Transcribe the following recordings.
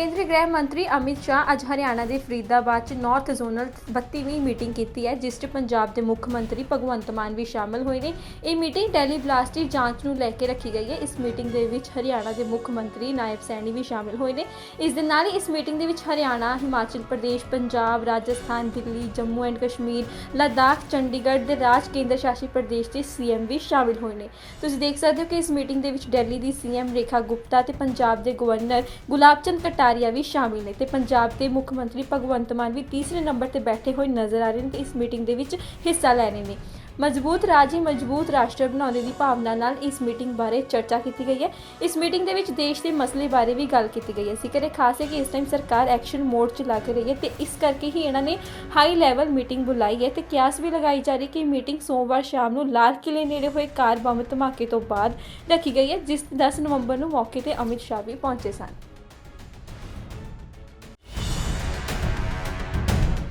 ਕੇਂਦਰੀ ਗ੍ਰਹਿ ਮੰਤਰੀ ਅਮਿਤ ਸ਼ਾਹ ਅੱਜ ਹਰਿਆਣਾ ਦੇ ਫਰੀਦਾਬਾਦ 'ਚ ਨਾਰਥ ਜ਼ੋਨਲ 32ਵੀਂ ਮੀਟਿੰਗ ਕੀਤੀ ਹੈ, ਜਿਸ 'ਚ ਪੰਜਾਬ ਦੇ ਮੁੱਖ ਮੰਤਰੀ ਭਗਵੰਤ ਮਾਨ ਵੀ ਸ਼ਾਮਲ ਹੋਏ ਨੇ। ਇਹ ਮੀਟਿੰਗ ਡੈਲੀ ਬਲਾਸਟ ਦੀ ਜਾਂਚ ਨੂੰ ਲੈ ਕੇ ਰੱਖੀ ਗਈ ਹੈ। ਇਸ ਮੀਟਿੰਗ ਦੇ ਵਿੱਚ ਹਰਿਆਣਾ ਦੇ ਮੁੱਖ ਮੰਤਰੀ ਨਾਇਬ ਸੈਣੀ ਵੀ ਸ਼ਾਮਲ ਹੋਏ ਨੇ। ਇਸ ਦੇ ਨਾਲ ਹੀ ਇਸ ਮੀਟਿੰਗ ਦੇ ਵਿੱਚ ਹਰਿਆਣਾ, ਹਿਮਾਚਲ ਪ੍ਰਦੇਸ਼, ਪੰਜਾਬ, ਰਾਜਸਥਾਨ, ਦਿੱਲੀ, ਜੰਮੂ ਐਂਡ ਕਸ਼ਮੀਰ, ਲਦਾਖ, ਚੰਡੀਗੜ੍ਹ ਦੇ ਰਾਜ ਕੇਂਦਰ ਸ਼ਾਸਿਤ ਪ੍ਰਦੇਸ਼ ਦੇ ਸੀਐਮ ਵੀ ਸ਼ਾਮਿਲ ਹੋਏ ਨੇ। ਤੁਸੀਂ ਦੇਖ ਸਕਦੇ ਹੋ ਕਿ ਇਸ ਮੀਟਿੰਗ ਦੇ ਵਿੱਚ ਦਿੱਲੀ ਦੀ ਸੀਐਮ ਰੇਖਾ ਗੁਪਤਾ ਤੇ ਪੰਜਾਬ ਦੇ ਗਵਰਨਰ ਗੁਲਾਬ ਚੰਦ ਕਟਾਰੀਆ ਵੀ ਸ਼ਾਮਿਲ ਨੇ ਤੇ ਪੰਜਾਬ ਦੇ ਮੁੱਖ ਮੰਤਰੀ ਭਗਵੰਤ ਮਾਨ ਵੀ ਤੀਸਰੇ ਨੰਬਰ ਤੇ ਬੈਠੇ ਹੋਏ ਨਜ਼ਰ ਆ ਰਹੇ ਨੇ ਤੇ ਇਸ ਮੀਟਿੰਗ ਦੇ ਵਿੱਚ ਹਿੱਸਾ ਲੈ ਰਹੇ ਨੇ। ਮਜ਼ਬੂਤ ਰਾਜ ਹੀ ਮਜ਼ਬੂਤ ਰਾਸ਼ਟਰ ਬਣਾਉਣ ਦੀ ਭਾਵਨਾ ਨਾਲ ਇਸ ਮੀਟਿੰਗ ਬਾਰੇ ਚਰਚਾ ਕੀਤੀ ਗਈ ਹੈ। ਇਸ ਮੀਟਿੰਗ ਦੇ ਵਿੱਚ ਦੇਸ਼ ਦੇ ਮਸਲੇ ਬਾਰੇ ਵੀ ਗੱਲ ਕੀਤੀ ਗਈ ਹੈ। ਜ਼ਿਕਰ ਹੈ ਖਾਸ ਹੈ ਕਿ ਇਸ ਟਾਈਮ ਸਰਕਾਰ ਐਕਸ਼ਨ ਮੋਡ 'ਚ ਲੱਗ ਰਹੀ ਹੈ ਤੇ ਇਸ ਕਰਕੇ ਹੀ ਇਹਨਾਂ ਨੇ ਹਾਈ ਲੈਵਲ ਮੀਟਿੰਗ ਬੁਲਾਈ ਹੈ ਤੇ ਕਿਆਸ ਵੀ ਲਗਾਈ ਜਾ ਰਹੀ ਕਿ ਮੀਟਿੰਗ ਸੋਮਵਾਰ ਸ਼ਾਮ ਨੂੰ ਲਾਲ ਕਿਲੇ ਨੇੜੇ ਹੋਏ ਕਾਰ ਬੰਬ ਧਮਾਕੇ ਤੋਂ ਬਾਅਦ ਰੱਖੀ ਗਈ ਹੈ, ਜਿਸ 10 ਨਵੰਬਰ ਨੂੰ ਮੌਕੇ ਤੇ ਅਮਿਤ ਸ਼ਾਹ ਵੀ ਪਹੁੰਚੇ ਸਨ।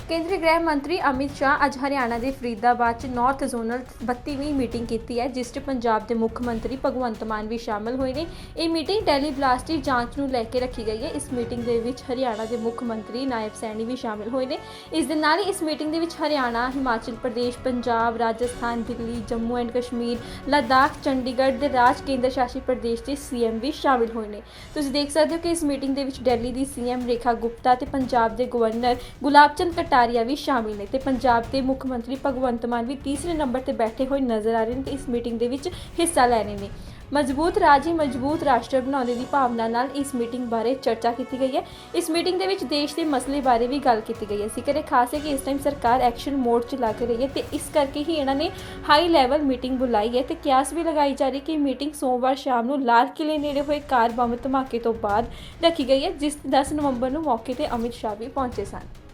ਕੇਂਦਰੀ ਗ੍ਰਹਿ ਮੰਤਰੀ ਅਮਿਤ ਸ਼ਾਹ ਅੱਜ ਹਰਿਆਣਾ ਦੇ ਫਰੀਦਾਬਾਦ 'ਚ ਨਾਰਥ ਜ਼ੋਨਲ 32ਵੀਂ ਮੀਟਿੰਗ ਕੀਤੀ ਹੈ, ਜਿਸ 'ਚ ਪੰਜਾਬ ਦੇ ਮੁੱਖ ਮੰਤਰੀ ਭਗਵੰਤ ਮਾਨ ਵੀ ਸ਼ਾਮਲ ਹੋਏ ਨੇ। ਇਹ ਮੀਟਿੰਗ ਡੈਲੀ ਬਲਾਸਟ ਦੀ ਜਾਂਚ ਨੂੰ ਲੈ ਕੇ ਰੱਖੀ ਗਈ ਹੈ। ਇਸ ਮੀਟਿੰਗ ਦੇ ਵਿੱਚ ਹਰਿਆਣਾ ਦੇ ਮੁੱਖ ਮੰਤਰੀ ਨਾਇਬ ਸੈਣੀ ਵੀ ਸ਼ਾਮਲ ਹੋਏ ਨੇ। ਇਸ ਦੇ ਨਾਲ ਹੀ ਇਸ ਮੀਟਿੰਗ ਦੇ ਵਿੱਚ ਹਰਿਆਣਾ, ਹਿਮਾਚਲ ਪ੍ਰਦੇਸ਼, ਪੰਜਾਬ, ਰਾਜਸਥਾਨ, ਦਿੱਲੀ, ਜੰਮੂ ਐਂਡ ਕਸ਼ਮੀਰ, ਲਦਾਖ, ਚੰਡੀਗੜ੍ਹ ਦੇ ਰਾਜ ਕੇਂਦਰ ਸ਼ਾਸਿਤ ਪ੍ਰਦੇਸ਼ ਦੇ ਸੀਐਮ ਵੀ ਸ਼ਾਮਿਲ ਹੋਏ ਨੇ। ਤੁਸੀਂ ਦੇਖ ਸਕਦੇ ਹੋ ਕਿ ਇਸ ਮੀਟਿੰਗ ਦੇ ਵਿੱਚ ਦਿੱਲੀ ਦੀ ਸੀਐਮ ਰੇਖਾ ਗੁਪਤਾ ਤੇ ਪੰਜਾਬ ਦੇ ਗਵਰਨਰ ਗੁਲਾਬ ਚੰਦ ਕਟਾਰੀਆ ਵੀ ਸ਼ਾਮਿਲ ਨੇ ਤੇ ਪੰਜਾਬ ਦੇ ਮੁੱਖ ਮੰਤਰੀ ਭਗਵੰਤ ਮਾਨ ਵੀ ਤੀਸਰੇ ਨੰਬਰ ਤੇ ਬੈਠੇ ਹੋਏ ਨਜ਼ਰ ਆ ਰਹੇ ਨੇ ਤੇ ਇਸ ਮੀਟਿੰਗ ਦੇ ਵਿੱਚ ਹਿੱਸਾ ਲੈ ਰਹੇ ਨੇ। ਮਜ਼ਬੂਤ ਰਾਜ ਹੀ ਮਜ਼ਬੂਤ ਰਾਸ਼ਟਰ ਬਣਾਉਣ ਦੀ ਭਾਵਨਾ ਨਾਲ ਇਸ ਮੀਟਿੰਗ ਬਾਰੇ ਚਰਚਾ ਕੀਤੀ ਗਈ ਹੈ। ਇਸ ਮੀਟਿੰਗ ਦੇ ਵਿੱਚ ਦੇਸ਼ ਦੇ ਮਸਲੇ ਬਾਰੇ ਵੀ ਗੱਲ ਕੀਤੀ ਗਈ ਹੈ। ਜ਼ਿਕਰ ਖਾਸ ਹੈ ਕਿ ਇਸ ਟਾਈਮ ਸਰਕਾਰ ਐਕਸ਼ਨ ਮੋਡ 'ਚ ਲੱਗ ਰਹੀ ਹੈ ਤੇ ਇਸ ਕਰਕੇ ਹੀ ਇਹਨਾਂ ਨੇ ਹਾਈ ਲੈਵਲ ਮੀਟਿੰਗ ਬੁਲਾਈ ਹੈ ਤੇ ਕਿਆਸ ਵੀ ਲਗਾਈ ਜਾ ਰਹੀ ਕਿ ਮੀਟਿੰਗ ਸੋਮਵਾਰ ਸ਼ਾਮ ਨੂੰ ਲਾਲ ਕਿਲੇ ਨੇੜੇ ਹੋਏ ਕਾਰ ਬੰਬ ਧਮਾਕੇ ਤੋਂ ਬਾਅਦ ਰੱਖੀ ਗਈ ਹੈ, ਜਿਸ 10 ਨਵੰਬਰ ਨੂੰ ਮੌਕੇ ਤੇ ਅਮਿਤ ਸ਼ਾਹ ਵੀ ਪਹੁੰਚੇ ਸਨ।